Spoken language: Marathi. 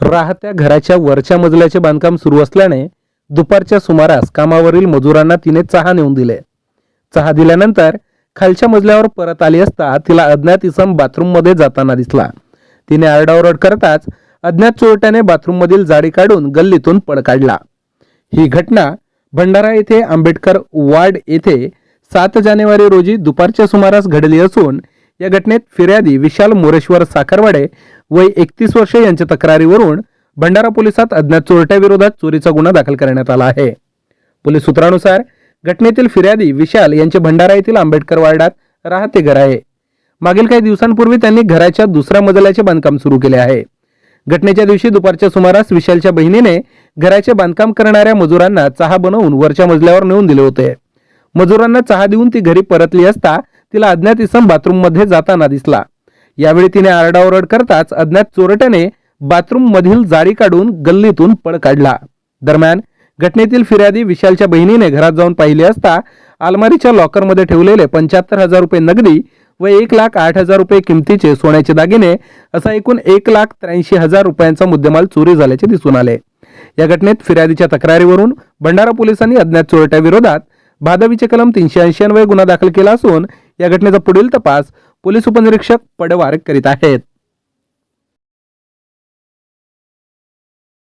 राहत्या घराच्या वरच्या मजल्याचे बांधकाम सुरू असल्याने दुपारच्या सुमारास कामावरील मजुरांना तिने चहा नेऊन दिले. चहा दिल्यानंतर खालच्या मजल्यावर परत आली असता तिला अज्ञात इसम बाथरूममध्ये जाताना दिसला. तिने आरडाओरड करताच अज्ञात चोरट्याने बाथरूममधील जाडी काढून गल्लीतून पळ काढला. ही घटना भंडारा येथे आंबेडकर वार्ड येथे सात जानेवारी रोजी दुपारच्या सुमारास घडली असून या घटनेत फिर्यादी विशाल मोरेश्वर साखरवाडे वय एकतीस वर्ष यांच्या तक्रारीवरून भंडारा पोलिसात अज्ञात चोरट्याविरोधात चोरीचा गुन्हा दाखल करण्यात आला आहे. पोलीस सूत्रानुसार घटनेतील फिर्यादी विशाल यांचे भंडारा येथील आंबेडकर वार्डात राहते घर आहे. मागील काही दिवसांपूर्वी त्यांनी घराच्या दुसऱ्या मजल्याचे बांधकाम सुरू केले आहे. घटनेच्या दिवशी दुपारच्या सुमारास विशालच्या बहिणीने घराचे बांधकाम करणाऱ्या मजुरांना चहा बनवून वरच्या मजल्यावर नेऊन दिले होते. मजुरांना चहा देऊन ती घरी परतली असता तिला अज्ञात इसम बाथरूममध्ये जाताना दिसला. यावेळी तिने आरडाओरड करताच अज्ञात चोरट्याने बाथरूम मधील जाळी काढून गल्लीतून पळ काढला. दरम्यान घटनेतील फिर्यादी विशालच्या बहिणीने घरात जाऊन पाहिले असता अलमारीच्या लॉकरमध्ये ठेवलेले पंच्याहत्तर हजार रुपये नगदी व एक लाख आठ हजार रुपये किमतीचे सोन्याचे दागिने असा एकूण एक लाख त्र्याऐंशी हजार रुपयांचा मुद्देमाल चोरी झाल्याचे दिसून आले. या घटनेत फिर्यादीच्या तक्रारीवरून भंडारा पोलिसांनी अज्ञात चोरट्याविरोधात भादवीचे कलम तीनशे ऐंशी अन्वये गुन्हा दाखल केला असून या घटनेचा पुढील तपास पोलीस उपनिरीक्षक पडवार करीत आहेत.